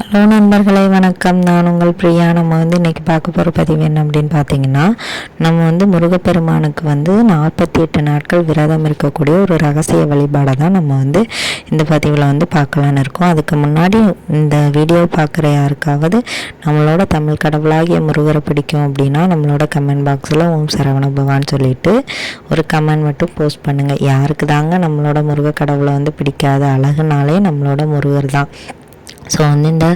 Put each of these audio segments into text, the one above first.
Hello நண்பர்களே வணக்கம். நான் உங்கள் பிரியா. நம்ம வந்து இன்றைக்கி பார்க்க போகிற பதிவு என்ன அப்படின்னு பார்த்தீங்கன்னா நம்ம வந்து முருகப்பெருமானுக்கு வந்து நாற்பத்தி எட்டு நாட்கள் விரதம் இருக்கக்கூடிய ஒரு ரகசிய வழிபாடை தான் நம்ம வந்து இந்த பதிவில் வந்து பார்க்கலான்னு இருக்கோம். அதுக்கு முன்னாடி இந்த வீடியோ பார்க்குற யாருக்காவது நம்மளோட தமிழ் கடவுளாகிய முருகரை பிடிக்கும் அப்படின்னா நம்மளோட கமெண்ட் பாக்ஸில் ஓம் சரவண பவான்னு சொல்லிட்டு ஒரு கமெண்ட் மட்டும் போஸ்ட் பண்ணுங்கள் யாருக்கு தாங்க நம்மளோட முருக கடவுளை வந்து பிடிக்காத அழகுனாலே நம்மளோட முருகர் தான். ஸோ வந்து இந்த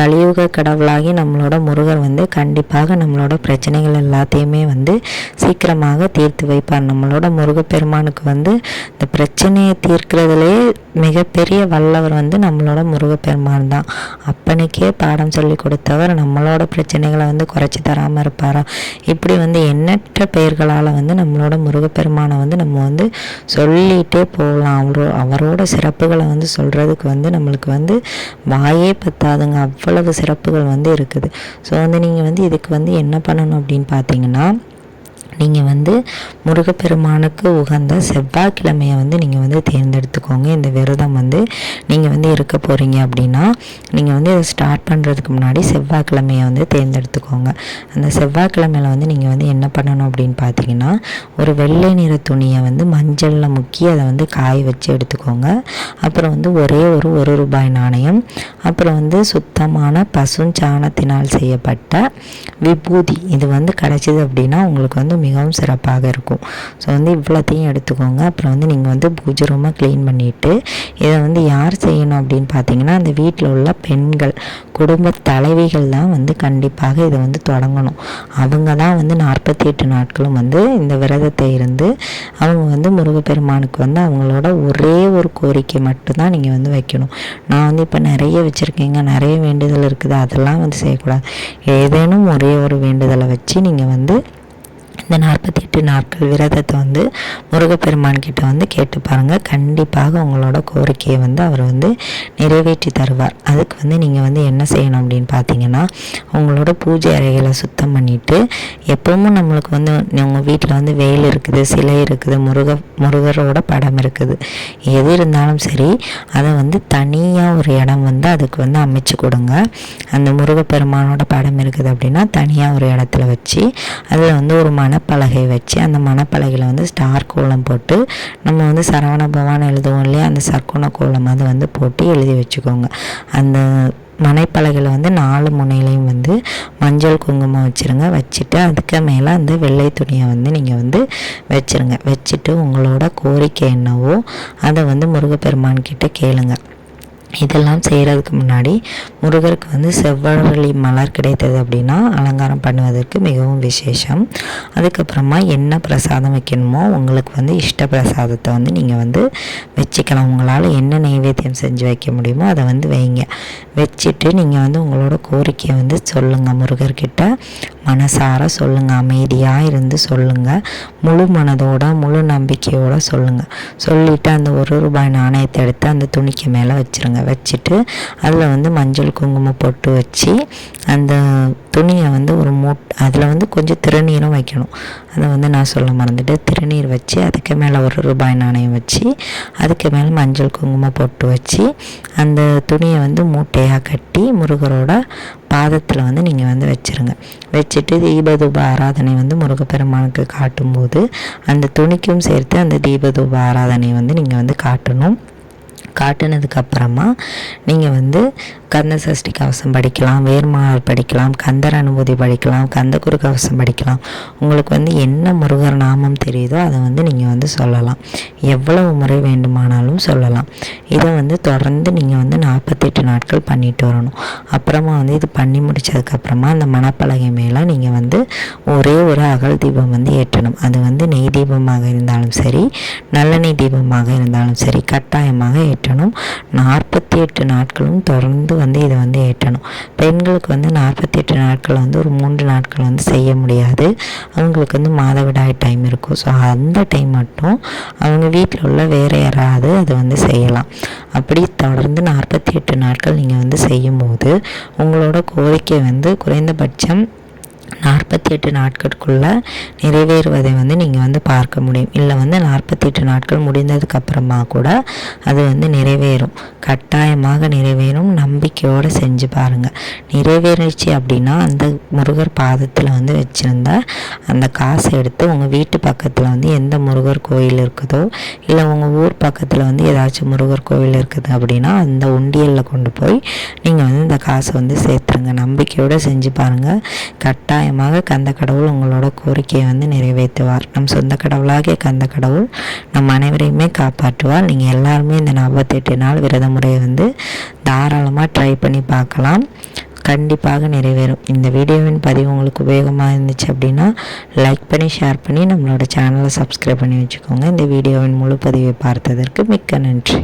கலியுக கடவுளாகி நம்மளோட முருகர் வந்து கண்டிப்பாக நம்மளோட பிரச்சனைகள் எல்லாத்தையுமே வந்து சீக்கிரமாக தீர்த்து வைப்பார். நம்மளோட முருகப்பெருமானுக்கு வந்து இந்த பிரச்சனையை தீர்க்கிறதுலே மிகப்பெரிய வல்லவர் வந்து நம்மளோட முருகப்பெருமான் தான். அப்பனுக்கே பாடம் சொல்லி கொடுத்தவர் நம்மளோட பிரச்சனைகளை வந்து குறைச்சி தராமல் இருப்பாரா? இப்படி வந்து எண்ணற்ற பெயர்களால் வந்து நம்மளோட முருகப்பெருமானை வந்து நம்ம வந்து சொல்லிகிட்டே போகலாம். அவரோ அவரோட சிறப்புகளை வந்து சொல்கிறதுக்கு வந்து நம்மளுக்கு வந்து வாய் பத்தாதுங்க. அவ்வளவு சிறப்புகள் வந்து இருக்குது. ஸோ வந்து நீங்கள் வந்து இதுக்கு வந்து என்ன பண்ணணும் அப்படின்னு பார்த்தீங்கன்னா நீங்கள் வந்து முருகப்பெருமானுக்கு உகந்த செவ்வாய்க்கிழமையை வந்து நீங்கள் வந்து தேர்ந்தெடுத்துக்கோங்க. இந்த விரதம் வந்து நீங்கள் வந்து இருக்க போகிறீங்க அப்படின்னா நீங்கள் வந்து இதை ஸ்டார்ட் பண்ணுறதுக்கு முன்னாடி செவ்வாய்க்கிழமையை வந்து தேர்ந்தெடுத்துக்கோங்க. அந்த செவ்வாய்க்கிழமையில் வந்து நீங்கள் வந்து என்ன பண்ணணும் அப்படின்னு பார்த்தீங்கன்னா ஒரு வெள்ளை நிற துணியை வந்து மஞ்சளில் முக்கி அதை வந்து காய வச்சு எடுத்துக்கோங்க. அப்புறம் வந்து ஒரே ஒரு ஒரு ரூபாய் நாணயம் அப்புறம் வந்து சுத்தமான பசுஞ்சாணத்தினால் செய்யப்பட்ட விபூதி. இது வந்து கிடச்சிது அப்படின்னா உங்களுக்கு வந்து மிகவும் சிறப்பாக இருக்கும். ஸோ வந்து இவ்வளோத்தையும் எடுத்துக்கோங்க. அப்புறம் வந்து நீங்கள் வந்து பூஜை ரூமை க்ளீன் பண்ணிவிட்டு இதை வந்து யார் செய்யணும் அப்படின்னு பார்த்தீங்கன்னா அந்த வீட்டில் உள்ள பெண்கள் குடும்ப தலைவிகள் தான் வந்து கண்டிப்பாக இதை வந்து தொடங்கணும். அவங்க தான் வந்து நாற்பத்தி எட்டு நாட்களும் வந்து இந்த விரதத்தை இருந்து அவங்க வந்து முருகப்பெருமானுக்கு வந்து அவங்களோட ஒரே ஒரு கோரிக்கை மட்டும்தான் நீங்கள் வந்து வைக்கணும். நான் வந்து இப்போ நிறைய வச்சுருக்கீங்க. நிறைய வேண்டுதல் இருக்குது. அதெல்லாம் வந்து செய்யக்கூடாது. ஏதேனும் ஒரே ஒரு வேண்டுதலை வச்சு நீங்கள் வந்து இந்த நாற்பத்தி எட்டு நாட்கள் விரதத்தை வந்து முருகப்பெருமான் கிட்ட வந்து கேட்டு பாருங்கள் கண்டிப்பாக உங்களோட கோரிக்கையை வந்து அவர் வந்து நிறைவேற்றி தருவார். அதுக்கு வந்து நீங்கள் வந்து என்ன செய்யணும் அப்படின்னு பார்த்தீங்கன்னா உங்களோட பூஜை அறைகளை சுத்தம் பண்ணிவிட்டு எப்பவும் நம்மளுக்கு வந்து உங்கள் வீட்டில் வந்து வெயில் இருக்குது சிலை இருக்குது முருக முருகரோட படம் இருக்குது. எது இருந்தாலும் சரி அதை வந்து தனியாக ஒரு இடம் வந்து அதுக்கு வந்து அமைச்சு கொடுங்க. அந்த முருகப்பெருமானோட படம் இருக்குது அப்படின்னா தனியாக ஒரு இடத்துல வச்சு அதில் வந்து ஒரு மன மணப்பலகை வச்சு அந்த மணப்பலகையில் வந்து ஸ்டார் கோலம் போட்டு நம்ம வந்து சரவண பவான் எழுதுவோம் இல்லையா? அந்த சர்க்குண கோலம் அது வந்து போட்டு எழுதி வச்சுக்கோங்க. அந்த மனைப்பலகையில் வந்து நாலு முனையிலையும் வந்து மஞ்சள் குங்குமம் வச்சுருங்க. வச்சுட்டு அதுக்கு மேலே அந்த வெள்ளை துணியை வந்து நீங்கள் வந்து வச்சுருங்க. வச்சுட்டு உங்களோட கோரிக்கை என்னவோ அதை வந்து முருகப்பெருமான் கேளுங்கள் கேளுங்க. இதெல்லாம் செய்கிறதுக்கு முன்னாடி முருகருக்கு வந்து செவ்வழி மலர் கிடைத்தது அப்படின்னா அலங்காரம் பண்ணுவதற்கு மிகவும் விசேஷம். அதுக்கப்புறமா என்ன பிரசாதம் வைக்கணுமோ உங்களுக்கு வந்து இஷ்ட பிரசாதத்தை வந்து நீங்கள் வந்து வச்சுக்கலாம். உங்களால் என்ன நைவேத்தியம் செஞ்சு வைக்க முடியுமோ அதை வந்து வைங்க. வச்சுட்டு நீங்கள் வந்து உங்களோட கோரிக்கையை வந்து சொல்லுங்கள் முருகர்கிட்ட. மனசார சொல்லுங்கள் அமைதியாக இருந்து சொல்லுங்கள் முழு மனதோட முழு நம்பிக்கையோடு சொல்லுங்கள் சொல்லிவிட்டு அந்த ஒரு ரூபாய் நாணயத்தை எடுத்து அந்த துணிக்கு மேலே வச்சுருங்க. வச்சுட்டு அதில் வந்து மஞ்சள் குங்குமம் போட்டு வச்சு அந்த துணியை வந்து ஒரு மூட் அதில் வந்து கொஞ்சம் திருநீரும் வைக்கணும். அதை வந்து நான் சொல்ல மறந்துட்டு திருநீர் வச்சு அதுக்கு மேலே ஒரு ரூபாய் நாணயம் வச்சு அதுக்கு மேலே மஞ்சள் குங்குமம் போட்டு வச்சு அந்த துணியை வந்து மூட்டையாக கட்டி முருகரோட பாதத்தில் வந்து நீங்கள் வந்து வச்சுருங்க. வச்சுட்டு தீபதூப ஆராதனை வந்து முருகப்பெருமானுக்கு காட்டும்போது அந்த துணிக்கும் சேர்த்து அந்த தீபதூப ஆராதனை வந்து நீங்கள் வந்து காட்டணும். காட்டினதுக்கப்புறமா நீங்கள் வந்து கந்த சஷ்டி கவசம் படிக்கலாம் வேர்மாள் படிக்கலாம் கந்தர் அனுபூதி படிக்கலாம் கந்தகுரு கவசம் படிக்கலாம். உங்களுக்கு வந்து என்ன முருகர் நாமம் தெரியுதோ அதை வந்து நீங்கள் வந்து சொல்லலாம். எவ்வளவு முறை வேண்டுமானாலும் சொல்லலாம். இதை வந்து தொடர்ந்து நீங்கள் வந்து நாற்பத்தெட்டு நாட்கள் பண்ணிட்டு வரணும். அப்புறமா வந்து இது பண்ணி முடித்ததுக்கப்புறமா அந்த மணப்பலகை மேலே நீங்கள் வந்து ஒரே ஒரு அகல் தீபம் வந்து ஏற்றணும். அது வந்து நெய் தீபமாக இருந்தாலும் சரி நல்லெண்ணெய் தீபமாக இருந்தாலும் சரி கட்டாயமாக ஏற்றணும். நாற்பத்தி எட்டு நாட்களும் தொடர்ந்து வந்து இதை வந்து ஏற்றணும். பெண்களுக்கு வந்து நாற்பத்தி எட்டு நாட்கள் வந்து ஒரு மூன்று நாட்கள் வந்து செய்ய முடியாது. அவங்களுக்கு வந்து மாதவிடாய் டைம் இருக்கும். ஸோ அந்த டைம் மட்டும் அவங்க வீட்டில் உள்ள வேறு யாராவது அதை வந்து செய்யலாம். அப்படி தொடர்ந்து நாற்பத்தி எட்டு நாட்கள் நீங்கள் வந்து செய்யும்போது உங்களோட கோரிக்கை வந்து குறைந்தபட்சம் நாற்பத்தி எட்டு நாட்களுக்குள்ளே நிறைவேறுவதை வந்து நீங்கள் வந்து பார்க்க முடியும். இல்லை வந்து நாற்பத்தி எட்டு நாட்கள் முடிந்ததுக்கப்புறமா கூட அது வந்து நிறைவேறும். கட்டாயமாக நிறைவேறும். நம்பிக்கையோடு செஞ்சு பாருங்கள் நிறைவேறிச்சு அப்படின்னா அந்த முருகர் பாதத்தில் வந்து வச்சுருந்தா அந்த காசை எடுத்து உங்கள் வீட்டு பக்கத்தில் வந்து எந்த முருகர் கோயில் இருக்குதோ இல்லை உங்கள் ஊர் பக்கத்தில் வந்து ஏதாச்சும் முருகர் கோவில் இருக்குது அப்படின்னா அந்த உண்டியலில் கொண்டு போய் நீங்கள் வந்து இந்த காசை வந்து சேர்த்துருங்க. நம்பிக்கையோடு செஞ்சு பாருங்கள் கட்டாயமாக கந்த கடவுள் உங்களோட கோரிக்கையை வந்து நிறைவேற்றுவார். நம் சொந்த கடவுளாகிய கந்த கடவுள் நம் அனைவரையுமே காப்பாற்றுவார். நீங்கள் எல்லாருமே இந்த நாற்பத்தெட்டு நாள் விரத முறையை வந்து தாராளமாக ட்ரை பண்ணி பார்க்கலாம். கண்டிப்பாக நிறைவேறும். இந்த வீடியோவின் பதிவு உங்களுக்கு உபயோகமாக இருந்துச்சு அப்படின்னா லைக் பண்ணி ஷேர் பண்ணி நம்மளோட சேனலை சப்ஸ்கிரைப் பண்ணி வச்சுக்கோங்க. இந்த வீடியோவின் முழு பதிவை பார்த்ததற்கு மிக்க நன்றி.